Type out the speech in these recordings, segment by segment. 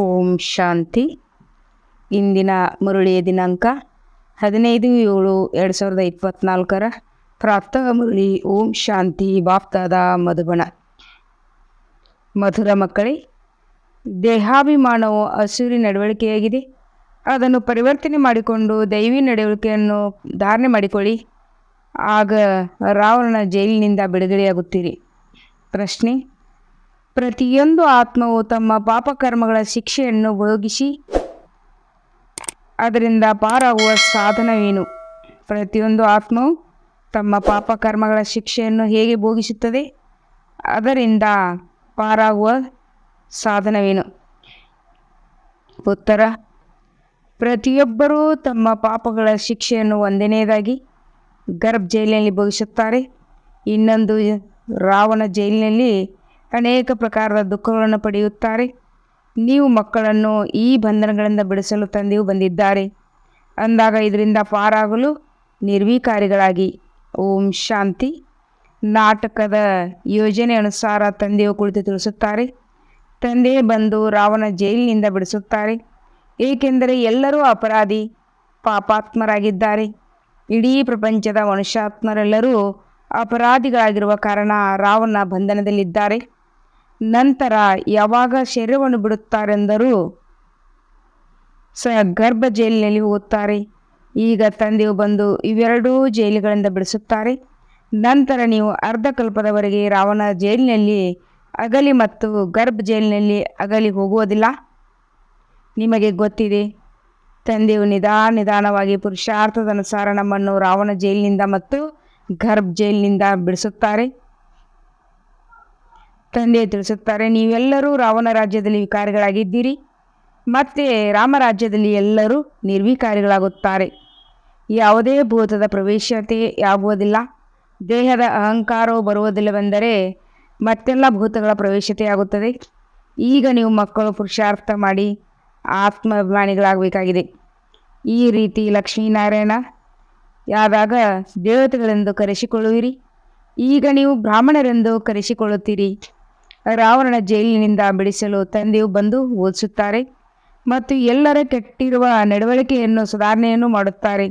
ಓಂ ಶಾಂತಿ. ಇಂದಿನ ಮುರುಳಿಯ ದಿನಾಂಕ ಹದಿನೈದು ಏಳು ಎರಡು ಸಾವಿರದ ಇಪ್ಪತ್ತ್ನಾಲ್ಕರ ಪ್ರಾಪ್ತ ಮುರುಳಿ ಓಂ ಶಾಂತಿ ಬಾಪ್ತಾದ ಮಧುಬಣ ಮಧುರ ಮಕ್ಕಳೇ, ದೇಹಾಭಿಮಾನವು ಹಸುರಿ ನಡವಳಿಕೆಯಾಗಿದೆ. ಅದನ್ನು ಪರಿವರ್ತನೆ ಮಾಡಿಕೊಂಡು ದೈವಿ ನಡವಳಿಕೆಯನ್ನು ಧಾರಣೆ ಮಾಡಿಕೊಳ್ಳಿ. ಆಗ ರಾವಣನ ಜೈಲಿನಿಂದ ಬಿಡುಗಡೆಯಾಗುತ್ತೀರಿ. ಪ್ರಶ್ನೆ ಪ್ರತಿಯೊಂದು ಆತ್ಮವು ತಮ್ಮ ಪಾಪಕರ್ಮಗಳ ಶಿಕ್ಷೆಯನ್ನು ಭೋಗಿಸಿ ಅದರಿಂದ ಪಾರಾಗುವ ಸಾಧನವೇನು? ಪ್ರತಿಯೊಂದು ಆತ್ಮವು ತಮ್ಮ ಪಾಪಕರ್ಮಗಳ ಶಿಕ್ಷೆಯನ್ನು ಹೇಗೆ ಭೋಗಿಸುತ್ತದೆ? ಅದರಿಂದ ಪಾರಾಗುವ ಸಾಧನವೇನು? ಉತ್ತರ. ಪ್ರತಿಯೊಬ್ಬರೂ ತಮ್ಮ ಪಾಪಗಳ ಶಿಕ್ಷೆಯನ್ನು ಒಂದನೇದಾಗಿ ಗರ್ಭ ಜೈಲಿನಲ್ಲಿ ಭೋಗಿಸುತ್ತಾರೆ. ಇನ್ನೊಂದು ರಾವಣ ಜೈಲಿನಲ್ಲಿ ಅನೇಕ ಪ್ರಕಾರದ ದುಃಖಗಳನ್ನು ಪಡೆಯುತ್ತಾರೆ. ನೀವು ಮಕ್ಕಳನ್ನು ಈ ಬಂಧನಗಳಿಂದ ಬಿಡಿಸಲು ತಂದೆಯು ಬಂದಿದ್ದಾರೆ. ಅಂದಾಗ ಇದರಿಂದ ಪಾರಾಗಲು ನಿರ್ವಿಕಾರಿಗಳಾಗಿ ಓಂ ಶಾಂತಿ. ನಾಟಕದ ಯೋಜನೆ ಅನುಸಾರ ತಂದೆಯು ಕುಳಿತು ತಿಳಿಸುತ್ತಾರೆ. ತಂದೆ ಬಂದು ರಾವಣ ಜೈಲಿನಿಂದ ಬಿಡಿಸುತ್ತಾರೆ. ಏಕೆಂದರೆ ಎಲ್ಲರೂ ಅಪರಾಧಿ, ಪಾಪಾತ್ಮರಾಗಿದ್ದಾರೆ. ಇಡೀ ಪ್ರಪಂಚದ ಮನುಷ್ಯಾತ್ಮರೆಲ್ಲರೂ ಅಪರಾಧಿಗಳಾಗಿರುವ ಕಾರಣ ರಾವಣ ಬಂಧನದಲ್ಲಿದ್ದಾರೆ. ನಂತರ ಯಾವಾಗ ಶರೀರವನ್ನು ಬಿಡುತ್ತಾರೆಂದರೂ ಸ ಗರ್ಭ ಜೈಲಿನಲ್ಲಿ ಹೋಗುತ್ತಾರೆ. ಈಗ ತಂದೆಯು ಬಂದು ಇವೆರಡೂ ಜೈಲುಗಳಿಂದ ಬಿಡಿಸುತ್ತಾರೆ. ನಂತರ ನೀವು ಅರ್ಧಕಲ್ಪದವರೆಗೆ ರಾವಣ ಜೈಲಿನಲ್ಲಿ ಅಗಲಿ ಮತ್ತು ಗರ್ಭ ಜೈಲಿನಲ್ಲಿ ಅಗಲಿ ಹೋಗುವುದಿಲ್ಲ. ನಿಮಗೆ ಗೊತ್ತಿದೆ, ತಂದೆಯು ನಿಧಾನ ನಿಧಾನವಾಗಿ ಪುರುಷಾರ್ಥದ ಅನುಸಾರ ನಮ್ಮನ್ನು ರಾವಣ ಜೈಲಿನಿಂದ ಮತ್ತು ಗರ್ಭ ಜೈಲಿನಿಂದ ಬಿಡಿಸುತ್ತಾರೆ. ತಂದೆ ತಿಳಿಸುತ್ತಾರೆ. ನೀವೆಲ್ಲರೂ ರಾವಣ ರಾಜ್ಯದಲ್ಲಿ ವಿಕಾರಿಗಳಾಗಿದ್ದೀರಿ. ಮತ್ತು ರಾಮರಾಜ್ಯದಲ್ಲಿ ಎಲ್ಲರೂ ನಿರ್ವಿಕಾರಿಗಳಾಗುತ್ತಾರೆ. ಯಾವುದೇ ಭೂತದ ಪ್ರವೇಶತೆ ಆಗುವುದಿಲ್ಲ. ದೇಹದ ಅಹಂಕಾರವು ಬರುವುದಿಲ್ಲವೆಂದರೆ ಮತ್ತೆಲ್ಲ ಭೂತಗಳ ಪ್ರವೇಶತೆ ಆಗುತ್ತದೆ. ಈಗ ನೀವು ಮಕ್ಕಳು ಪುರುಷಾರ್ಥ ಮಾಡಿ ಆತ್ಮಾಭಿಮಾನಿಗಳಾಗಬೇಕಾಗಿದೆ. ಈ ರೀತಿ ಲಕ್ಷ್ಮೀನಾರಾಯಣ ಯಾವಾಗ ದೇವತೆಗಳೆಂದು ಕರೆಸಿಕೊಳ್ಳುವಿರಿ? ಈಗ ನೀವು ಬ್ರಾಹ್ಮಣರೆಂದು ಕರೆಸಿಕೊಳ್ಳುತ್ತೀರಿ. ರಾವಣನ ಜೈಲಿನಿಂದ ಬಿಡಿಸಲು ತಂದೆಯು ಬಂದು ಓದಿಸುತ್ತಾರೆ ಮತ್ತು ಎಲ್ಲರ ಕೆಟ್ಟಿರುವ ನಡವಳಿಕೆಯನ್ನು ಸುಧಾರಣೆಯನ್ನು ಮಾಡುತ್ತಾರೆ.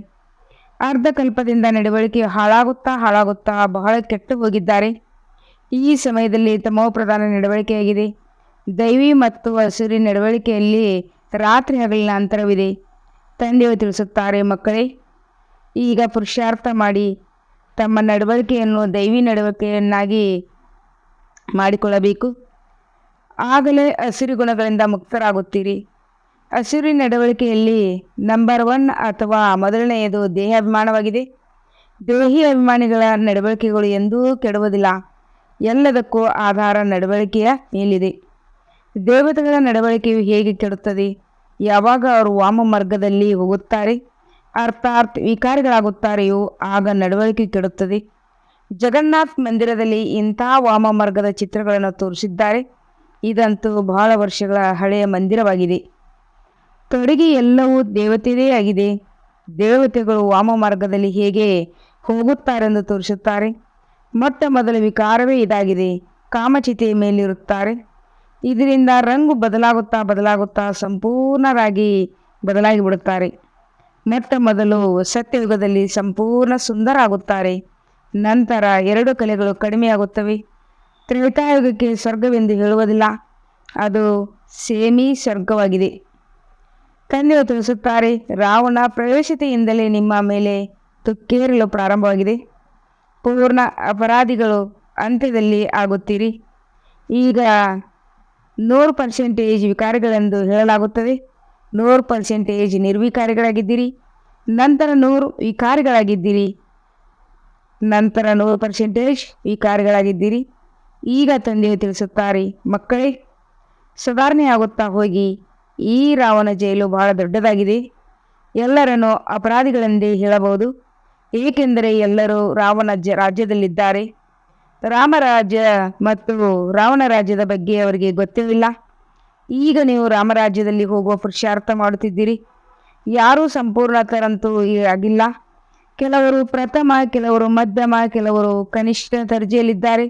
ಅರ್ಧಕಲ್ಪದಿಂದ ನಡವಳಿಕೆ ಹಾಳಾಗುತ್ತಾ ಹಾಳಾಗುತ್ತಾ ಬಹಳ ಕೆಟ್ಟು ಹೋಗಿದ್ದಾರೆ. ಈ ಸಮಯದಲ್ಲಿ ತಮೋಪ್ರಧಾನ ನಡವಳಿಕೆಯಾಗಿದೆ. ದೈವಿ ಮತ್ತು ಹಸುರಿ ನಡವಳಿಕೆಯಲ್ಲಿ ರಾತ್ರಿ ಹಗಲಿನ ಅಂತರವಿದೆ. ತಂದೆಯು ತಿಳಿಸುತ್ತಾರೆ, ಮಕ್ಕಳೇ, ಈಗ ಪುರುಷಾರ್ಥ ಮಾಡಿ ತಮ್ಮ ನಡವಳಿಕೆಯನ್ನು ದೈವಿ ನಡವಳಿಕೆಯನ್ನಾಗಿ ಮಾಡಿಕೊಳ್ಳಬೇಕು. ಆಗಲೇ ಹಸಿರು ಗುಣಗಳಿಂದ ಮುಕ್ತರಾಗುತ್ತೀರಿ. ಹಸಿರು ನಡವಳಿಕೆಯಲ್ಲಿ ನಂಬರ್ ಒನ್ ಅಥವಾ ಮೊದಲನೆಯದು ದೇಹಾಭಿಮಾನವಾಗಿದೆ. ದೇಹಿ ಅಭಿಮಾನಿಗಳ ನಡವಳಿಕೆಗಳು ಎಂದೂ ಕೆಡುವುದಿಲ್ಲ. ಎಲ್ಲದಕ್ಕೂ ಆಧಾರ ನಡವಳಿಕೆಯ ಮೇಲಿದೆ. ದೇವತೆಗಳ ನಡವಳಿಕೆಯು ಹೇಗೆ ಕೆಡುತ್ತದೆ? ಯಾವಾಗ ಅವರು ವಾಮ ಮಾರ್ಗದಲ್ಲಿ ಹೋಗುತ್ತಾರೆ? ಅರ್ಥಾರ್ಥ ವಿಕಾರಿಗಳಾಗುತ್ತಾರೆಯೋ ಆಗ ನಡವಳಿಕೆ ಕೆಡುತ್ತದೆ. ಜಗನ್ನಾಥ್ ಮಂದಿರದಲ್ಲಿ ಇಂಥ ವಾಮ ಮಾರ್ಗದ ಚಿತ್ರಗಳನ್ನು ತೋರಿಸಿದ್ದಾರೆ. ಇದಂತೂ ಬಹಳ ವರ್ಷಗಳ ಹಳೆಯ ಮಂದಿರವಾಗಿದೆ. ತೊಡಗಿ ಎಲ್ಲವೂ ದೇವತೆಯೇ ಆಗಿದೆ. ದೇವತೆಗಳು ವಾಮ ಮಾರ್ಗದಲ್ಲಿ ಹೇಗೆ ಹೋಗುತ್ತಾರೆಂದು ತೋರಿಸುತ್ತಾರೆ. ಮೊಟ್ಟ ಮೊದಲ ವಿಕಾರವೇ ಇದಾಗಿದೆ. ಕಾಮಚಿತೆಯ ಮೇಲಿರುತ್ತಾರೆ. ಇದರಿಂದ ರಂಗು ಬದಲಾಗುತ್ತಾ ಬದಲಾಗುತ್ತಾ ಸಂಪೂರ್ಣರಾಗಿ ಬದಲಾಗಿ ಬಿಡುತ್ತಾರೆ ಮೊಟ್ಟ ಮೊದಲು ಸತ್ಯಯುಗದಲ್ಲಿ ಸಂಪೂರ್ಣ ಸುಂದರ ಆಗುತ್ತಾರೆ. ನಂತರ ಎರಡು ಕಲೆಗಳು ಕಡಿಮೆಯಾಗುತ್ತವೆ. ತ್ರೇತಾಯುಗಕ್ಕೆ ಸ್ವರ್ಗವೆಂದು ಹೇಳುವುದಿಲ್ಲ. ಅದು ಸೇಮಿ ಸ್ವರ್ಗವಾಗಿದೆ. ತಂದೆಯು ತಿಳಿಸುತ್ತಾರೆ, ರಾವಣ ಪ್ರವೇಶತೆಯಿಂದಲೇ ನಿಮ್ಮ ಮೇಲೆ ತುಕ್ಕೇರಲು ಪ್ರಾರಂಭವಾಗಿದೆ. ಪೂರ್ಣ ಅಪರಾಧಿಗಳು ಅಂತ್ಯದಲ್ಲಿ ಆಗುತ್ತೀರಿ. ಈಗ ನೂರು ಪರ್ಸೆಂಟೇಜ್ ವಿಕಾರಿಗಳೆಂದು ಹೇಳಲಾಗುತ್ತದೆ. ನೂರು ಪರ್ಸೆಂಟೇಜ್ ನಿರ್ವಿಕಾರಿಗಳಾಗಿದ್ದೀರಿ. ನಂತರ ನೂರು ವಿಕಾರಿಗಳಾಗಿದ್ದೀರಿ. ನಂತರ ನೂರು ಪರ್ಸೆಂಟೇಜ್ ವಿಕಾರಿಗಳಾಗಿದ್ದೀರಿ ಈಗ ತಂದೆಯು ತಿಳಿಸುತ್ತಾರೆ, ಮಕ್ಕಳೇ ಸುಧಾರಣೆಯಾಗುತ್ತಾ ಹೋಗಿ, ಈ ರಾವಣ ಜೈಲು ಬಹಳ ದೊಡ್ಡದಾಗಿದೆ. ಎಲ್ಲರನ್ನು ಅಪರಾಧಿಗಳೆಂದೇ ಹೇಳಬಹುದು, ಏಕೆಂದರೆ ಎಲ್ಲರೂ ರಾವಣ ಜ ರಾಜ್ಯದಲ್ಲಿದ್ದಾರೆ. ರಾಮರಾಜ್ಯ ಮತ್ತು ರಾವಣ ರಾಜ್ಯದ ಬಗ್ಗೆ ಅವರಿಗೆ ಗೊತ್ತಿಲ್ಲ. ಈಗ ನೀವು ರಾಮರಾಜ್ಯದಲ್ಲಿ ಹೋಗುವ ಪುರುಷಾರ್ಥ ಮಾಡುತ್ತಿದ್ದೀರಿ. ಯಾರೂ ಸಂಪೂರ್ಣ ತರಂತೂ ಆಗಿಲ್ಲ. ಕೆಲವರು ಪ್ರಥಮ, ಕೆಲವರು ಮಧ್ಯಮ, ಕೆಲವರು ಕನಿಷ್ಠ ದರ್ಜೆಯಲ್ಲಿದ್ದಾರೆ.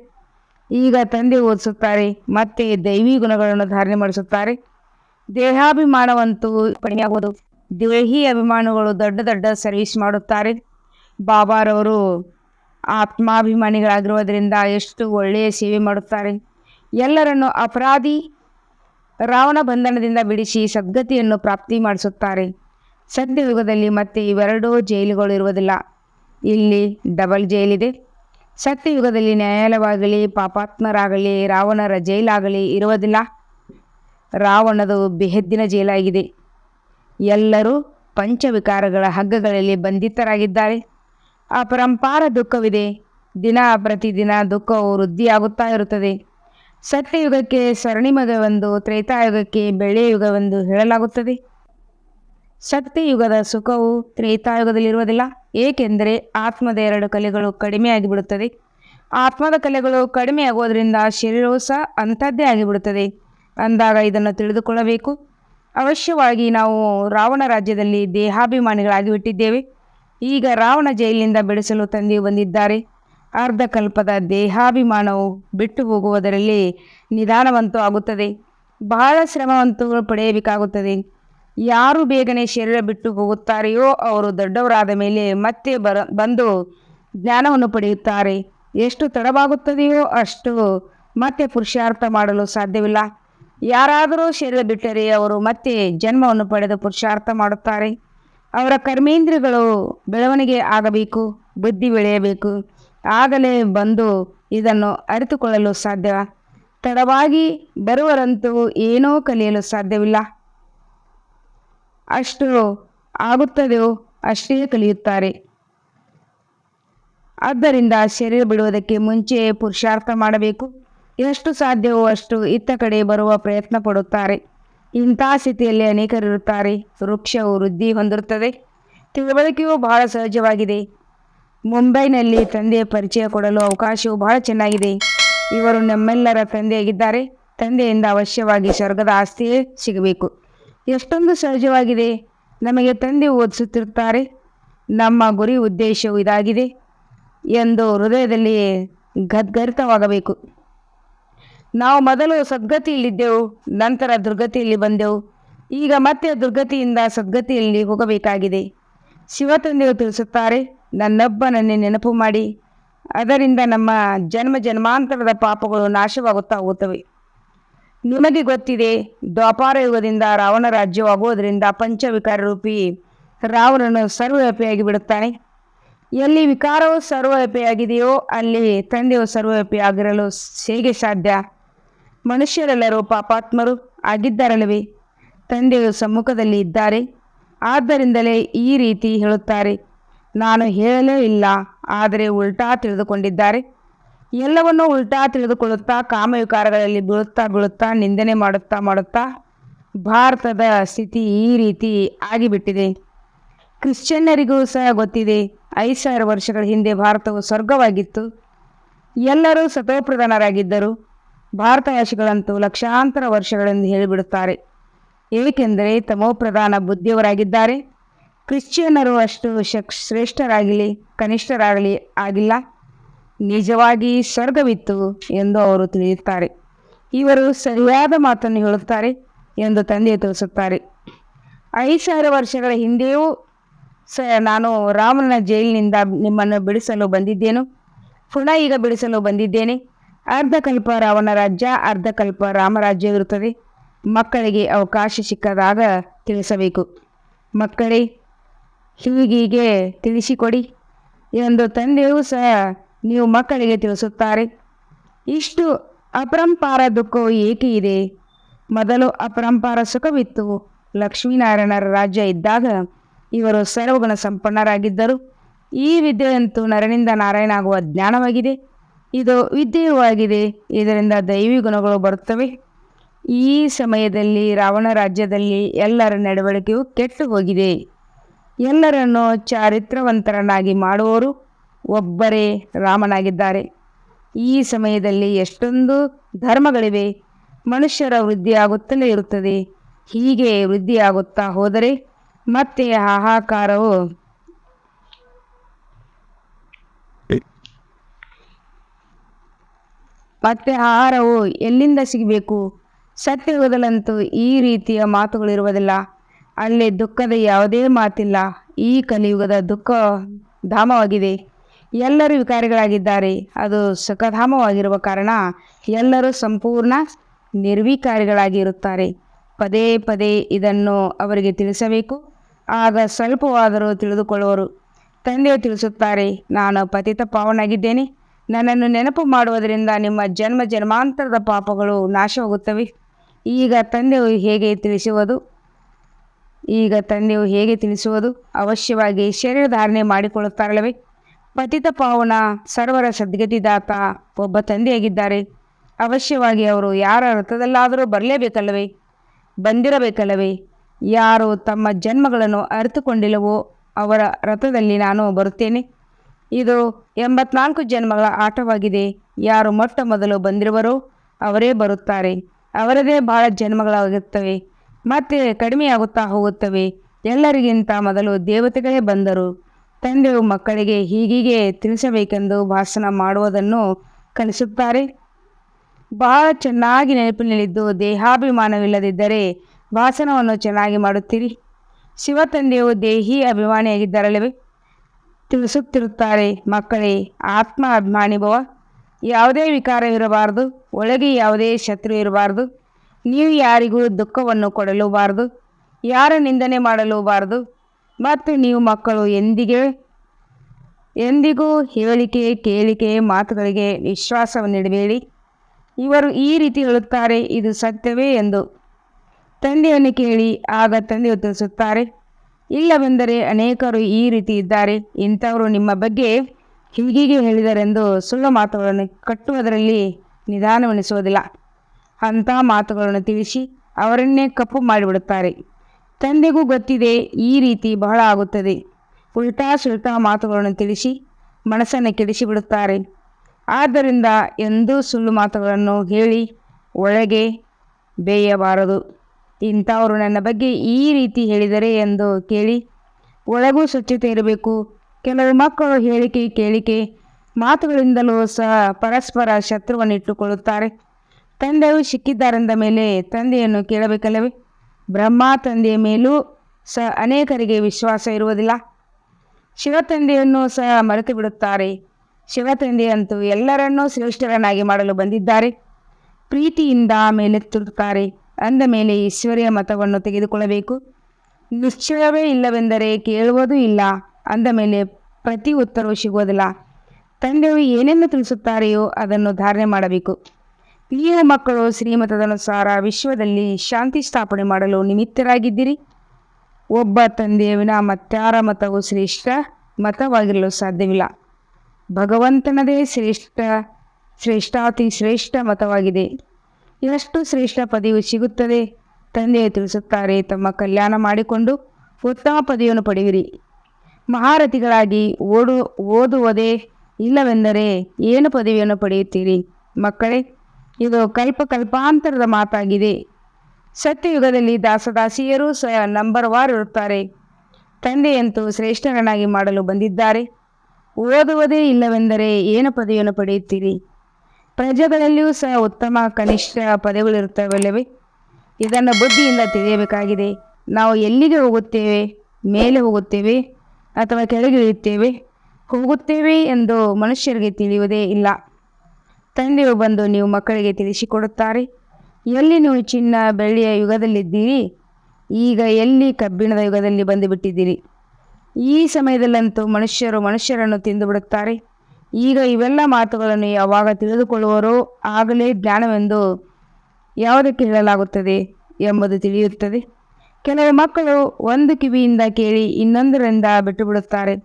ಈಗ ತಂದೆ ಓದಿಸುತ್ತಾರೆ, ಮತ್ತೆ ದೈವಿ ಗುಣಗಳನ್ನು ಧಾರಣೆ ಮಾಡಿಸುತ್ತಾರೆ. ದೇಹಾಭಿಮಾನವಂತೂ ಕಡಿಮೆಯಾಗುವುದು. ದೇಹಿ ಅಭಿಮಾನಿಗಳು ದೊಡ್ಡ ದೊಡ್ಡ ಸರ್ವಿಸ್ ಮಾಡುತ್ತಾರೆ. ಬಾಬಾರವರು ಆತ್ಮಾಭಿಮಾನಿಗಳಾಗಿರುವುದರಿಂದ ಎಷ್ಟು ಒಳ್ಳೆಯ ಸೇವೆ ಮಾಡುತ್ತಾರೆ. ಎಲ್ಲರನ್ನು ಅಪರಾಧಿ ರಾವಣ ಬಂಧನದಿಂದ ಬಿಡಿಸಿ ಸದ್ಗತಿಯನ್ನು ಪ್ರಾಪ್ತಿ ಮಾಡಿಸುತ್ತಾರೆ. ಸತ್ಯಯುಗದಲ್ಲಿ ಮತ್ತೆ ಇವೆರಡೂ ಜೈಲುಗಳು ಇರುವುದಿಲ್ಲ. ಇಲ್ಲಿ ಡಬಲ್ ಜೈಲಿದೆ. ಸತ್ಯಯುಗದಲ್ಲಿ ನ್ಯಾಯಾಲಯವಾಗಲಿ, ಪಾಪಾತ್ಮರಾಗಲಿ, ರಾವಣರ ಜೈಲಾಗಲಿ ಇರುವುದಿಲ್ಲ. ರಾವಣದು ಬೆಹದ್ದಿನ ಜೈಲಾಗಿದೆ. ಎಲ್ಲರೂ ಪಂಚವಿಕಾರಗಳ ಹಗ್ಗಗಳಲ್ಲಿ ಬಂಧಿತರಾಗಿದ್ದಾರೆ. ಅಪರಂಪಾರ ದುಃಖವಿದೆ. ದಿನ ಪ್ರತಿದಿನ ದುಃಖವು ವೃದ್ಧಿಯಾಗುತ್ತಾ ಇರುತ್ತದೆ. ಸತ್ಯಯುಗಕ್ಕೆ ಸರಣಿಮಗವೆಂದು ತ್ರೇತಾಯುಗಕ್ಕೆ ಬೆಳೆಯುಗವೆಂದು ಯುಗವೆಂದು ಹೇಳಲಾಗುತ್ತದೆ. ಸತ್ಯಯುಗದ ಸುಖವು ತ್ರೇತಾಯುಗದಲ್ಲಿರುವುದಿಲ್ಲ, ಏಕೆಂದರೆ ಆತ್ಮದ ಎರಡು ಕಲೆಗಳು ಕಡಿಮೆಯಾಗಿಬಿಡುತ್ತದೆ. ಆತ್ಮದ ಕಲೆಗಳು ಕಡಿಮೆಯಾಗುವುದರಿಂದ ಶರೀರವು ಸಹ ಅಂಥದ್ದೇ ಆಗಿಬಿಡುತ್ತದೆ. ಅಂದಾಗ ಇದನ್ನು ತಿಳಿದುಕೊಳ್ಳಬೇಕು. ಅವಶ್ಯವಾಗಿ ನಾವು ರಾವಣ ರಾಜ್ಯದಲ್ಲಿ ದೇಹಾಭಿಮಾನಿಗಳಾಗಿ ಬಿಟ್ಟಿದ್ದೇವೆ ಈಗ ರಾವಣ ಜೈಲಿನಿಂದ ಬಿಡಿಸಲು ತಂದೆ ಬಂದಿದ್ದಾರೆ. ಅರ್ಧಕಲ್ಪದ ದೇಹಾಭಿಮಾನವು ಬಿಟ್ಟು ಹೋಗುವುದರಲ್ಲಿ ನಿಧಾನವಂತೂ ಆಗುತ್ತದೆ. ಬಹಳ ಶ್ರಮವಂತೂ ಪಡೆಯಬೇಕಾಗುತ್ತದೆ. ಯಾರು ಬೇಗನೆ ಶರೀರ ಬಿಟ್ಟು ಹೋಗುತ್ತಾರೆಯೋ ಅವರು ದೊಡ್ಡವರಾದ ಮೇಲೆ ಮತ್ತೆ ಬರ, ಬಂದು ಜ್ಞಾನವನ್ನು ಪಡೆಯುತ್ತಾರೆ. ಎಷ್ಟು ತಡವಾಗುತ್ತದೆಯೋ ಅಷ್ಟು ಮತ್ತೆ ಪುರುಷಾರ್ಥ ಮಾಡಲು ಸಾಧ್ಯವಿಲ್ಲ. ಯಾರಾದರೂ ಶರೀರ ಬಿಟ್ಟರೆ ಅವರು ಮತ್ತೆ ಜನ್ಮವನ್ನು ಪಡೆದು ಪುರುಷಾರ್ಥ ಮಾಡುತ್ತಾರೆ. ಅವರ ಕರ್ಮೇಂದ್ರಿಯಗಳು ಬೆಳವಣಿಗೆ ಆಗಬೇಕು, ಬುದ್ಧಿ ಬೆಳೆಯಬೇಕು. ಆಗಲೇ ಬಂದು ಇದನ್ನು ಅರಿತುಕೊಳ್ಳಲು ಸಾಧ್ಯ. ತಡವಾಗಿ ಬರುವರಂತೂ ಏನೋ ಕಲಿಯಲು ಸಾಧ್ಯವಿಲ್ಲ. ಅಷ್ಟು ಆಗುತ್ತದೆಯೋ ಅಷ್ಟೇ ಕಲಿಯುತ್ತಾರೆ. ಆದ್ದರಿಂದ ಶರೀರ ಬಿಡುವುದಕ್ಕೆ ಮುಂಚೆ ಪುರುಷಾರ್ಥ ಮಾಡಬೇಕು. ಎಷ್ಟು ಸಾಧ್ಯವೋ ಅಷ್ಟು ಇತ್ತ ಕಡೆ ಬರುವ ಪ್ರಯತ್ನ ಪಡುತ್ತಾರೆ. ಇಂಥ ಸ್ಥಿತಿಯಲ್ಲಿ ಅನೇಕರಿರುತ್ತಾರೆ ವೃಕ್ಷವು ವೃದ್ಧಿ ಹೊಂದಿರುತ್ತದೆ. ತಿಳುವಳಿಕೆಯು ಬಹಳ ಸಹಜವಾಗಿದೆ. ಮುಂಬೈನಲ್ಲಿ ತಂದೆಯ ಪರಿಚಯ ಕೊಡಲು ಅವಕಾಶವು ಬಹಳ ಚೆನ್ನಾಗಿದೆ. ಇವರು ನಮ್ಮೆಲ್ಲರ ತಂದೆಯಾಗಿದ್ದಾರೆ. ತಂದೆಯಿಂದ ಅವಶ್ಯವಾಗಿ ಸ್ವರ್ಗದ ಆಸ್ತಿಯೇ ಸಿಗಬೇಕು. ಎಷ್ಟೊಂದು ಸಹಜವಾಗಿದೆ. ನಮಗೆ ತಂದೆ ಓದಿಸುತ್ತಿರುತ್ತಾರೆ. ನಮ್ಮ ಗುರಿ ಉದ್ದೇಶವು ಇದಾಗಿದೆ ಎಂದು ಹೃದಯದಲ್ಲಿ ಗದ್ಗರಿತವಾಗಬೇಕು. ನಾವು ಮೊದಲು ಸದ್ಗತಿಯಲ್ಲಿದ್ದೆವು, ನಂತರ ದುರ್ಗತಿಯಲ್ಲಿ ಬಂದೆವು. ಈಗ ಮತ್ತೆ ದುರ್ಗತಿಯಿಂದ ಸದ್ಗತಿಯಲ್ಲಿ ಹೋಗಬೇಕಾಗಿದೆ. ಶಿವತಂದೆಯು ತಿಳಿಸುತ್ತಾರೆ, ನನ್ನೊಬ್ಬನನ್ನೇ ನೆನಪು ಮಾಡಿ. ಅದರಿಂದ ನಮ್ಮ ಜನ್ಮ ಜನ್ಮಾಂತರದ ಪಾಪಗಳು ನಾಶವಾಗುತ್ತಾ ಹೋಗುತ್ತವೆ. ನಿಮಗೆ ಗೊತ್ತಿದೆ, ದ್ವಾಪಾರ ಯುಗದಿಂದ ರಾವಣ ರಾಜ್ಯವಾಗುವುದರಿಂದ ಪಂಚವಿಕಾರ ರೂಪಿ ರಾವಣನು ಸರ್ವವ್ಯಾಪಿಯಾಗಿ ಬಿಡುತ್ತಾನೆ. ಎಲ್ಲಿ ವಿಕಾರವು ಸರ್ವವ್ಯಾಪಿಯಾಗಿದೆಯೋ ಅಲ್ಲಿ ತಂದೆಯು ಸರ್ವವ್ಯಾಪಿಯಾಗಿರಲು ಹೇಗೆ ಸಾಧ್ಯ? ಮನುಷ್ಯರೆಲ್ಲರೂ ಪಾಪಾತ್ಮರು ಆಗಿದ್ದಾರಲ್ಲವೇ? ತಂದೆಯು ಸಮ್ಮುಖದಲ್ಲಿ ಇದ್ದಾರೆ. ಆದ್ದರಿಂದಲೇ ಈ ರೀತಿ ಹೇಳುತ್ತಾರೆ. ನಾನು ಹೇಳಲೇ ಇಲ್ಲ, ಆದರೆ ಉಲ್ಟಾ ತಿಳಿದುಕೊಂಡಿದ್ದಾರೆ. ಎಲ್ಲವನ್ನೂ ಉಲ್ಟಾ ತಿಳಿದುಕೊಳ್ಳುತ್ತಾ, ಕಾಮವಿಕಾರಗಳಲ್ಲಿ ಬೀಳುತ್ತಾ ಬೀಳುತ್ತಾ, ನಿಂದನೆ ಮಾಡುತ್ತಾ ಮಾಡುತ್ತಾ ಭಾರತದ ಸ್ಥಿತಿ ಈ ರೀತಿ ಆಗಿಬಿಟ್ಟಿದೆ. ಕ್ರಿಶ್ಚಿಯನ್ನರಿಗೂ ಸಹ ಗೊತ್ತಿದೆ, ಐದು ಸಾವಿರ ವರ್ಷಗಳ ಹಿಂದೆ ಭಾರತವು ಸ್ವರ್ಗವಾಗಿತ್ತು. ಎಲ್ಲರೂ ಸತೋಪ್ರಧಾನರಾಗಿದ್ದರು ಭಾರತವಾಸಿಗಳಂತೂ ಲಕ್ಷಾಂತರ ವರ್ಷಗಳೆಂದು ಹೇಳಿಬಿಡುತ್ತಾರೆ. ಏಕೆಂದರೆ ತಮೋಪ್ರಧಾನ ಬುದ್ಧಿಯವರಾಗಿದ್ದಾರೆ. ಕ್ರಿಶ್ಚಿಯನ್ನರು ಅಷ್ಟು ಶಕ್ ಶ್ರೇಷ್ಠರಾಗಲಿ, ಕನಿಷ್ಠರಾಗಲಿ ಆಗಿಲ್ಲ. ನಿಜವಾಗಿ ಸ್ವರ್ಗವಿತ್ತು ಎಂದು ಅವರು ತಿಳಿಯುತ್ತಾರೆ. ಇವರು ಸರಿಯಾದ ಮಾತನ್ನು ಹೇಳುತ್ತಾರೆ ಎಂದು ತಂದೆ ತಿಳಿಸುತ್ತಾರೆ. ಐದು ಸಾವಿರ ವರ್ಷಗಳ ಹಿಂದೆಯೂ ಸ, ನಾನು ರಾಮನ ಜೈಲಿನಿಂದ ನಿಮ್ಮನ್ನು ಬಿಡಿಸಲು ಬಂದಿದ್ದೇನು? ಪುನಃ ಈಗ ಬಿಡಿಸಲು ಬಂದಿದ್ದೇನೆ. ಅರ್ಧಕಲ್ಪ ರಾವಣ ರಾಜ್ಯ ಅರ್ಧಕಲ್ಪ ರಾಮರಾಜ್ಯವಿರುತ್ತದೆ ಮಕ್ಕಳಿಗೆ ಅವಕಾಶ ಸಿಕ್ಕದಾಗ ತಿಳಿಸಬೇಕು. ಮಕ್ಕಳೇ, ಹೀಗೀಗೆ ತಿಳಿಸಿಕೊಡಿ ಎಂದು ತಂದೆಯೂ ಸಹ ನೀವು ಮಕ್ಕಳಿಗೆ ತಿಳಿಸುತ್ತಾರೆ. ಇಷ್ಟು ಅಪರಂಪಾರ ದುಃಖವು ಏಕೆ ಇದೆ? ಮೊದಲು ಅಪರಂಪಾರ ಸುಖವಿತ್ತು. ಲಕ್ಷ್ಮೀನಾರಾಯಣರ ರಾಜ್ಯ ಇದ್ದಾಗ ಇವರು ಸರ್ವಗುಣ ಸಂಪನ್ನರಾಗಿದ್ದರು. ಈ ವಿದ್ಯೆಯಂತೂ ನರನಿಂದ ನಾರಾಯಣ ಆಗುವ ಜ್ಞಾನವಾಗಿದೆ. ಇದು ವಿದ್ಯೆಯುವಾಗಿದೆ ಇದರಿಂದ ದೈವಿ ಗುಣಗಳು ಬರುತ್ತವೆ. ಈ ಸಮಯದಲ್ಲಿ ರಾವಣ ರಾಜ್ಯದಲ್ಲಿ ಎಲ್ಲರ ನಡವಳಿಕೆಯು ಕೆಟ್ಟು ಹೋಗಿದೆ ಎಲ್ಲರನ್ನು ಚಾರಿತ್ರವಂತರನ್ನಾಗಿ ಮಾಡುವವರು ಒಬ್ಬರೇ ರಾಮನಾಗಿದ್ದಾರೆ. ಈ ಸಮಯದಲ್ಲಿ ಎಷ್ಟೊಂದು ಧರ್ಮಗಳಿವೆ. ಮನುಷ್ಯರ ವೃದ್ಧಿಯಾಗುತ್ತಲೇ ಇರುತ್ತದೆ. ಹೀಗೆ ವೃದ್ಧಿಯಾಗುತ್ತಾ ಹೋದರೆ ಮತ್ತೆ ಹಾಹಾಕಾರವು? ಮತ್ತೆ ಆಹಾರವು ಎಲ್ಲಿಂದ ಸಿಗಬೇಕು? ಸತ್ಯಯುಗದಲ್ಲಂತೂ ಈ ರೀತಿಯ ಮಾತುಗಳಿರುವುದಿಲ್ಲ. ಅಲ್ಲಿ ದುಃಖದ ಯಾವುದೇ ಮಾತಿಲ್ಲ. ಈ ಕಲಿಯುಗದ ದುಃಖ ಧಾಮವಾಗಿದೆ. ಎಲ್ಲರೂ ವಿಕಾರಿಗಳಾಗಿದ್ದಾರೆ. ಅದು ಸುಖಧಾಮವಾಗಿರುವ ಕಾರಣ ಎಲ್ಲರೂ ಸಂಪೂರ್ಣ ನಿರ್ವಿಕಾರಿಗಳಾಗಿರುತ್ತಾರೆ ಪದೇ ಪದೇ ಇದನ್ನು ಅವರಿಗೆ ತಿಳಿಸಬೇಕು. ಆಗ ಸ್ವಲ್ಪವಾದರೂ ತಿಳಿದುಕೊಳ್ಳುವರು. ತಂದೆಯು ತಿಳಿಸುತ್ತಾರೆ, ನಾನು ಪತಿತ ಪಾವನಾಗಿದ್ದೇನೆ. ನನ್ನನ್ನು ನೆನಪು ಮಾಡುವುದರಿಂದ ನಿಮ್ಮ ಜನ್ಮ ಜನ್ಮಾಂತರದ ಪಾಪಗಳು ನಾಶವಾಗುತ್ತವೆ. ಈಗ ತಂದೆಯು ಹೇಗೆ ತಿಳಿಸುವುದು? ಈಗ ತಂದೆಯು ಹೇಗೆ ತಿಳಿಸುವುದು? ಅವಶ್ಯವಾಗಿ ಶರೀರ ಧಾರಣೆ ಮಾಡಿಕೊಳ್ಳುತ್ತಾರಲ್ಲವೇ? ಪತಿತ ಪಾವನ ಸರ್ವರ ಸದ್ಗತಿದಾತ ಒಬ್ಬ ತಂದೆಯಾಗಿದ್ದಾರೆ. ಅವಶ್ಯವಾಗಿ ಅವರು ಯಾರ ರಥದಲ್ಲಾದರೂ ಬರಲೇಬೇಕಲ್ಲವೇ? ಬಂದಿರಬೇಕಲ್ಲವೇ? ಯಾರು ತಮ್ಮ ಜನ್ಮಗಳನ್ನು ಅರಿತುಕೊಂಡಿಲ್ಲವೋ ಅವರ ರಥದಲ್ಲಿ ನಾನು ಬರುತ್ತೇನೆ. ಇದು ಎಂಬತ್ನಾಲ್ಕು ಜನ್ಮಗಳ ಆಟವಾಗಿದೆ. ಯಾರು ಮೊಟ್ಟ ಮೊದಲು ಬಂದಿರುವರೋ ಅವರೇ ಬರುತ್ತಾರೆ. ಅವರದೇ ಬಹಳ ಜನ್ಮಗಳಾಗುತ್ತವೆ. ಮತ್ತೆ ಕಡಿಮೆಯಾಗುತ್ತಾ ಹೋಗುತ್ತವೆ. ಎಲ್ಲರಿಗಿಂತ ಮೊದಲು ದೇವತೆಗಳೇ ಬಂದರು. ತಂದೆಯು ಮಕ್ಕಳಿಗೆ ಹೀಗೀಗೆ ತಿಳಿಸಬೇಕೆಂದು ಭಾಷಣ ಮಾಡುವುದನ್ನು ಕಲಿಸುತ್ತಾರೆ. ಬಹಳ ಚೆನ್ನಾಗಿ ನೆನಪಿನಲ್ಲಿದ್ದು ದೇಹಾಭಿಮಾನವಿಲ್ಲದಿದ್ದರೆ ಭಾಷಣವನ್ನು ಚೆನ್ನಾಗಿ ಮಾಡುತ್ತೀರಿ. ಶಿವ ತಂದೆಯು ದೇಹಿ ಅಭಿಮಾನಿಯಾಗಿದ್ದಾರಲ್ಲವೇ? ತಿಳಿಸುತ್ತಿರುತ್ತಾರೆ, ಮಕ್ಕಳೇ ಆತ್ಮ ಅಭಿಮಾನಿ ಭವ ಯಾವುದೇ ವಿಕಾರವಿರಬಾರದು, ಒಳಗೆ ಯಾವುದೇ ಶತ್ರು ಇರಬಾರದು ನೀವು ಯಾರಿಗೂ ದುಃಖವನ್ನು ಕೊಡಲೂಬಾರದು, ಯಾರ ನಿಂದನೆ ಮಾಡಲೂಬಾರದು. ಮತ್ತು ನೀವು ಮಕ್ಕಳು ಎಂದಿಗೆ, ಎಂದಿಗೂ ಹೇಳಿಕೆ, ಕೇಳಿಕೆ, ಮಾತುಗಳಿಗೆ ವಿಶ್ವಾಸವನ್ನಿಡಬೇಡಿ ಇವರು ಈ ರೀತಿ ಹೇಳುತ್ತಾರೆ, ಇದು ಸತ್ಯವೇ ಎಂದು. ತಂದೆಯನ್ನು ಕೇಳಿ ಆಗ ತಂದೆಯು ತಿಳಿಸುತ್ತಾರೆ, ಇಲ್ಲವೆಂದರೆ ಅನೇಕರು ಈ ರೀತಿ ಇದ್ದಾರೆ, ಇಂಥವರು ನಿಮ್ಮ ಬಗ್ಗೆ ಹೀಗೀಗೆ ಹೇಳಿದರೆಂದು ಸುಳ್ಳು ಮಾತುಗಳನ್ನು ಕಟ್ಟುವುದರಲ್ಲಿ ನಿಧಾನವೆನಿಸುವುದಿಲ್ಲ. ಅಂಥ ಮಾತುಗಳನ್ನು ತಿಳಿಸಿ ಅವರನ್ನೇ ಕಪ್ಪು ಮಾಡಿಬಿಡುತ್ತಾರೆ. ತಂದೆಗೂ ಗೊತ್ತಿದೆ ಈ ರೀತಿ ಬಹಳ ಆಗುತ್ತದೆ. ಉಲ್ಟಾ ಸುಲ್ಟಾ ಮಾತುಗಳನ್ನು ತಿಳಿಸಿ ಮನಸ್ಸನ್ನು ಕೆಡಿಸಿಬಿಡುತ್ತಾರೆ. ಆದ್ದರಿಂದ ಎಂದೂ ಸುಳ್ಳು ಮಾತುಗಳನ್ನು ಹೇಳಿ ಒಳಗೆ ಬೇಯಬಾರದು. ಇಂಥವರು ನನ್ನ ಬಗ್ಗೆ ಈ ರೀತಿ ಹೇಳಿದರೆ ಎಂದು ಕೇಳಿ ಒಳಗೂ ಸ್ವಚ್ಛತೆ ಇರಬೇಕು. ಕೆಲವು ಮಕ್ಕಳು ಹೇಳಿಕೆ ಕೇಳಿಕೆ ಮಾತುಗಳಿಂದಲೂ ಸಹ ಪರಸ್ಪರ ಶತ್ರುವನ್ನು ಇಟ್ಟುಕೊಳ್ಳುತ್ತಾರೆ ತಂದೆಯು ಸಿಕ್ಕಿದ್ದಾರೆಂದ ಮೇಲೆ ತಂದೆಯನ್ನು ಕೇಳಬೇಕಲ್ಲವೇ? ಬ್ರಹ್ಮ ತಂದೆಯ ಮೇಲೂ ಸಹ ಅನೇಕರಿಗೆ ವಿಶ್ವಾಸ ಇರುವುದಿಲ್ಲ. ಶಿವತಂದೆಯನ್ನು ಸಹ ಮರೆತು ಬಿಡುತ್ತಾರೆ. ಶಿವತಂದೆಯಂತೂ ಎಲ್ಲರನ್ನೂ ಶ್ರೇಷ್ಠರನ್ನಾಗಿ ಮಾಡಲು ಬಂದಿದ್ದಾರೆ. ಪ್ರೀತಿಯಿಂದ ಮೇಲೆತ್ತುತ್ತಾರೆ. ಅಂದ ಮೇಲೆ ಈಶ್ವರ್ಯ ಮತವನ್ನು ತೆಗೆದುಕೊಳ್ಳಬೇಕು. ನಿಶ್ಚಯವೇ ಇಲ್ಲವೆಂದರೆ ಕೇಳುವುದೂ ಇಲ್ಲ. ಅಂದ ಮೇಲೆ ಪ್ರತಿ ಉತ್ತರವೂ ಸಿಗುವುದಿಲ್ಲ. ತಂದೆಯು ಏನೆಂದು ತಿಳಿಸುತ್ತಾರೆಯೋ ಅದನ್ನು ಧಾರಣೆ ಮಾಡಬೇಕು. ನೀವು ಮಕ್ಕಳು ಶ್ರೀಮತದನುಸಾರ ವಿಶ್ವದಲ್ಲಿ ಶಾಂತಿ ಸ್ಥಾಪನೆ ಮಾಡಲು ನಿಮಿತ್ತರಾಗಿದ್ದೀರಿ. ಒಬ್ಬ ತಂದೆಯ ವಿನ ಮತ್ತಾರ ಮತವು ಶ್ರೇಷ್ಠ ಮತವಾಗಿರಲು ಸಾಧ್ಯವಿಲ್ಲ. ಭಗವಂತನದೇ ಶ್ರೇಷ್ಠ, ಶ್ರೇಷ್ಠಾತಿ ಶ್ರೇಷ್ಠ ಮತವಾಗಿದೆ. ಎಷ್ಟು ಶ್ರೇಷ್ಠ ಪದವಿ ಸಿಗುತ್ತದೆ? ತಂದೆಯು ತಿಳಿಸುತ್ತಾರೆ, ತಮ್ಮ ಕಲ್ಯಾಣ ಮಾಡಿಕೊಂಡು ಉತ್ತಮ ಪದವಿಯನ್ನು ಪಡೆಯಿರಿ. ಮಹಾರಥಿಗಳಾಗಿ ಓಡು, ಓದುವುದೇ ಇಲ್ಲವೆಂದರೆ ಏನು ಪದವಿಯನ್ನು ಪಡೆಯುತ್ತೀರಿ? ಮಕ್ಕಳೇ ಇದು ಕಲ್ಪ ಕಲ್ಪಾಂತರದ ಮಾತಾಗಿದೆ. ಸತ್ಯಯುಗದಲ್ಲಿ ದಾಸದಾಸಿಯರು ಸಹ ನಂಬರ್ ವಾರ್ ಇರುತ್ತಾರೆ. ತಂದೆಯಂತೂ ಶ್ರೇಷ್ಠರನ್ನಾಗಿ ಮಾಡಲು ಬಂದಿದ್ದಾರೆ. ಓದುವುದೇ ಇಲ್ಲವೆಂದರೆ ಏನು ಪದವಿಯನ್ನು ಪಡೆಯುತ್ತೀರಿ? ಪ್ರಜೆಗಳಲ್ಲಿಯೂ ಸಹ ಉತ್ತಮ ಕನಿಷ್ಠ ಪದವಿಗಳಿರುತ್ತವಲ್ಲವೇ? ಇದನ್ನು ಬುದ್ಧಿಯಿಂದ ತಿಳಿಯಬೇಕಾಗಿದೆ. ನಾವು ಎಲ್ಲಿಗೆ ಹೋಗುತ್ತೇವೆ? ಮೇಲೆ ಹೋಗುತ್ತೇವೆ? ಅಥವಾ ಕೆಳಗಿಳಿಯುತ್ತೇವೆ ಹೋಗುತ್ತೇವೆ ಎಂದು ಮನುಷ್ಯರಿಗೆ ತಿಳಿಯುವುದೇ ಇಲ್ಲ. ತಂದೆಯು ಬಂದು ನೀವು ಮಕ್ಕಳಿಗೆ ತಿಳಿಸಿಕೊಡುತ್ತಾರೆ. ಎಲ್ಲಿ ನೀವು ಚಿನ್ನ ಬೆಳ್ಳಿಯ ಯುಗದಲ್ಲಿದ್ದೀರಿ? ಈಗ ಎಲ್ಲಿ ಕಬ್ಬಿಣದ ಯುಗದಲ್ಲಿ ಬಂದು ಬಿಟ್ಟಿದ್ದೀರಿ ಈ ಸಮಯದಲ್ಲಂತೂ ಮನುಷ್ಯರು ಮನುಷ್ಯರನ್ನು ತಿಂದು ಬಿಡುತ್ತಾರೆ ಈಗ ಇವೆಲ್ಲ ಮಾತುಗಳನ್ನು ಯಾವಾಗ ತಿಳಿದುಕೊಳ್ಳುವರೋ ಆಗಲೇ ಜ್ಞಾನವೆಂದು ಯಾವುದಕ್ಕೆ ಹೇಳಲಾಗುತ್ತದೆ ಎಂಬುದು ತಿಳಿಯುತ್ತದೆ. ಕೆಲವು ಮಕ್ಕಳು ಒಂದು ಕಿವಿಯಿಂದ ಕೇಳಿ ಇನ್ನೊಂದರಿಂದ ಬಿಟ್ಟು ಬಿಡುತ್ತಾರೆ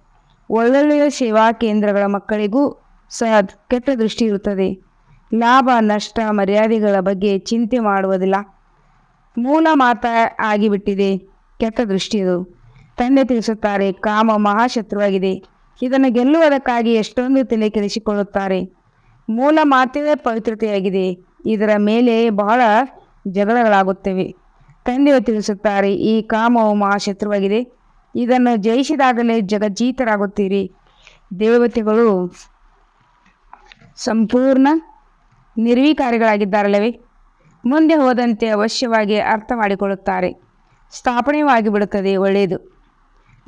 ಒಳ್ಳೊಳ್ಳೆಯ ಸೇವಾ ಕೇಂದ್ರಗಳ ಮಕ್ಕಳಿಗೂ ಸಹ ಕೆಟ್ಟ ದೃಷ್ಟಿ ಇರುತ್ತದೆ ಲಾಭ, ನಷ್ಟ, ಮರ್ಯಾದೆಗಳ ಬಗ್ಗೆ ಚಿಂತೆ ಮಾಡುವುದಿಲ್ಲ. ಮೂಲ ಮಾತ ಆಗಿಬಿಟ್ಟಿದೆ ಕೆಟ್ಟ ದೃಷ್ಟಿಯದು ತಂದೆ ತಿಳಿಸುತ್ತಾರೆ, ಕಾಮ ಮಹಾಶತ್ರುವಾಗಿದೆ. ಇದನ್ನು ಗೆಲ್ಲುವುದಕ್ಕಾಗಿ ಎಷ್ಟೊಂದು ತಲೆ ಕೆಡಿಸಿಕೊಳ್ಳುತ್ತಾರೆ ಮೂಲ ಮಾತೇ ಪವಿತ್ರತೆಯಾಗಿದೆ. ಇದರ ಮೇಲೆ ಬಹಳ ಜಗಳಗಳಾಗುತ್ತವೆ. ತಂದೆಯು ತಿಳಿಸುತ್ತಾರೆ, ಈ ಕಾಮವು ಮಹಾಶತ್ರುವಾಗಿದೆ. ಇದನ್ನು ಜಯಿಸಿದಾಗಲೇ ಜಗಜೀತರಾಗುತ್ತೀರಿ ದೇವತೆಗಳು ಸಂಪೂರ್ಣ ನಿರ್ವಿಕಾರಿಗಳಾಗಿದ್ದಾರಲ್ಲವೇ? ಮುಂದೆ ಹೋದಂತೆ ಅವಶ್ಯವಾಗಿ ಅರ್ಥ ಮಾಡಿಕೊಳ್ಳುತ್ತಾರೆ ಸ್ಥಾಪನೆಯಾಗಿ ಬಿಡುತ್ತದೆ ಒಳ್ಳೆಯದು.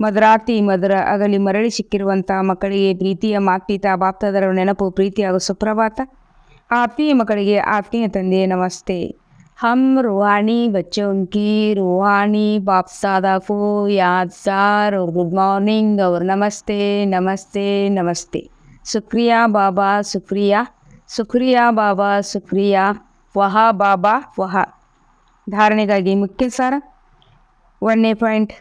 ಮದರಾತಿ ಮಧುರ ಅಗಲಿ ಮರಳಿ ಸಿಕ್ಕಿರುವಂಥ ಮಕ್ಕಳಿಗೆ ಪ್ರೀತಿಯ ಮಾತೀತ ಬಾಪ್ತದರ ನೆನಪು ಪ್ರೀತಿಯಾಗ ಸುಪ್ರಭಾತ. ಆತ್ಮೀಯ ಮಕ್ಕಳಿಗೆ ಆತ್ಮೀಯ ತಂದೆ, ನಮಸ್ತೆ. ಹಮ್ ರುವಾಣಿ ಬಚ್ಚೋಂಕಿ, ರುವಾಣಿ ಬಾಪ್ಸಾದ ಫೋ ಯಾದ್ ಸಾರ್. ಗುಡ್ ಮಾರ್ನಿಂಗ್ ಅವ್ರ. ನಮಸ್ತೆ ನಮಸ್ತೆ ನಮಸ್ತೆ. ಸುಕ್ರಿಯಾ ಬಾಬಾ, ಸುಕ್ರಿಯಾ. ಸುಕ್ರಿಯಾ ಬಾಬಾ, ಸುಕ್ರಿಯಾ. ವಹಾ ಬಾಬಾ, ವಹಾ. ಧಾರಣೆಗಾಗಿ ಮುಖ್ಯ ಸಾರ. ಒಂದನೇ ಪಾಯಿಂಟ್.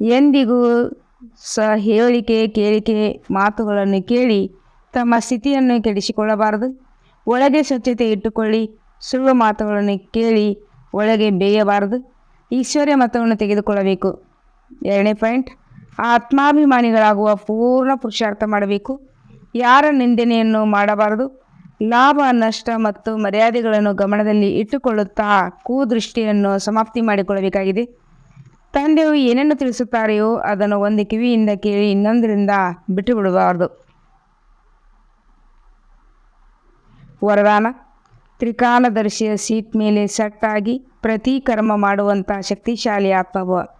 ಎಂದಿಗೂ ಸಹ ಹೇಳಿಕೆ, ಕೇಳಿಕೆ ಮಾತುಗಳನ್ನು ಕೇಳಿ ತಮ್ಮ ಸ್ಥಿತಿಯನ್ನು ಕೆಡಿಸಿಕೊಳ್ಳಬಾರದು. ಒಳಗೆ ಸ್ವಚ್ಛತೆ ಇಟ್ಟುಕೊಳ್ಳಿ. ಸುಳ್ಳು ಮಾತುಗಳನ್ನು ಕೇಳಿ ಒಳಗೆ ಬೇಯಬಾರದು. ಈಶ್ವರ್ಯ ಮತವನ್ನು ತೆಗೆದುಕೊಳ್ಳಬೇಕು. ಎರಡನೇ ಪಾಯಿಂಟ್. ಆತ್ಮಾಭಿಮಾನಿಗಳಾಗುವ ಪೂರ್ಣ ಪುರುಷಾರ್ಥ ಮಾಡಬೇಕು. ಯಾರ ನಿಂದನೆಯನ್ನು ಮಾಡಬಾರದು? ಲಾಭ, ನಷ್ಟ ಮತ್ತು ಮರ್ಯಾದೆಗಳನ್ನು ಗಮನದಲ್ಲಿ ಇಟ್ಟುಕೊಳ್ಳುತ್ತಾ ಕೂದೃಷ್ಟಿಯನ್ನು ಸಮಾಪ್ತಿ ಮಾಡಿಕೊಳ್ಳಬೇಕಾಗಿದೆ. ತಂದೆಯು ಏನನ್ನು ತಿಳಿಸುತ್ತಾರೆಯೋ ಅದನ್ನು ಒಂದು ಕಿವಿಯಿಂದ ಕೇಳಿ ಇನ್ನೊಂದರಿಂದ ಬಿಟ್ಟು ಬಿಡಬಾರದು ವರದಾನ. ತ್ರಿಕಾಲದರ್ಶಿಯ ಸೀಟ್ ಮೇಲೆ ಸಟ್ಟಾಗಿ ಪ್ರತಿ ಕರ್ಮ ಮಾಡುವಂಥ ಶಕ್ತಿಶಾಲಿ ಆತ್ಮವ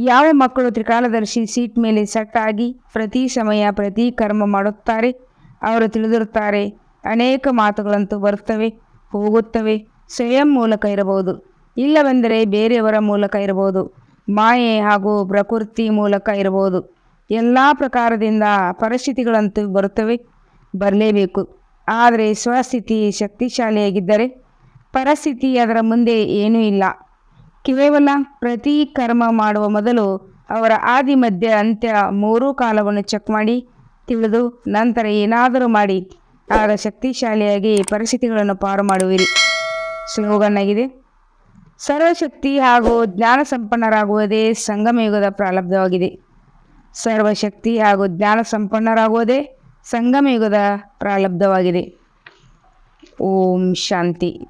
ಯಾವ ಮಕ್ಕಳು ತ್ರಿಕಾಲದರ್ಶಿ ಸೀಟ್ ಮೇಲೆ ಸೆಟ್ಟಾಗಿ ಪ್ರತಿ ಸಮಯ ಪ್ರತಿ ಕರ್ಮ ಮಾಡುತ್ತಾರೆ? ಅವರು ತಿಳಿದಿರುತ್ತಾರೆ, ಅನೇಕ ಮಾತುಗಳಂತೂ ಬರುತ್ತವೆ, ಹೋಗುತ್ತವೆ, ಸ್ವಯಂ ಮೂಲಕ ಇರಬಹುದು. ಇಲ್ಲವೆಂದರೆ ಬೇರೆಯವರ ಮೂಲಕ ಇರಬಹುದು. ಮಾಯೆ ಹಾಗೂ ಪ್ರಕೃತಿ ಮೂಲಕ ಇರಬಹುದು. ಎಲ್ಲ ಪ್ರಕಾರದಿಂದ ಪರಿಸ್ಥಿತಿಗಳಂತೂ ಬರುತ್ತವೆ. ಬರಲೇಬೇಕು. ಆದರೆ ಸ್ವಸ್ಥಿತಿ ಶಕ್ತಿಶಾಲಿಯಾಗಿದ್ದರೆ ಪರಿಸ್ಥಿತಿ ಅದರ ಮುಂದೆ ಏನೂ ಇಲ್ಲ. ಕೇವಲ ಪ್ರತಿ ಕರ್ಮ ಮಾಡುವ ಮೊದಲು ಅವರ ಆದಿ ಮಧ್ಯ ಅಂತ್ಯ ಮೂರೂ ಕಾಲವನ್ನು ಚೆಕ್ ಮಾಡಿ, ತಿಳಿದು ನಂತರ ಏನಾದರೂ ಮಾಡಿ, ಆಗ ಶಕ್ತಿಶಾಲಿಯಾಗಿ ಪರಿಸ್ಥಿತಿಗಳನ್ನು ಪಾರು ಮಾಡುವಿರಿ. ಸ್ಲೋಗನ್ ಆಗಿದೆ ಸರ್ವಶಕ್ತಿ ಹಾಗೂ ಜ್ಞಾನ ಸಂಪನ್ನರಾಗುವುದೇ ಸಂಗಮಯುಗದ ಪ್ರಾರಬ್ಧವಾಗಿದೆ. ಸರ್ವಶಕ್ತಿ ಹಾಗೂ ಜ್ಞಾನ ಸಂಪನ್ನರಾಗುವುದೇ ಸಂಗಮಯುಗದ ಪ್ರಾರಬ್ಧವಾಗಿದೆ. ಓಂ ಶಾಂತಿ.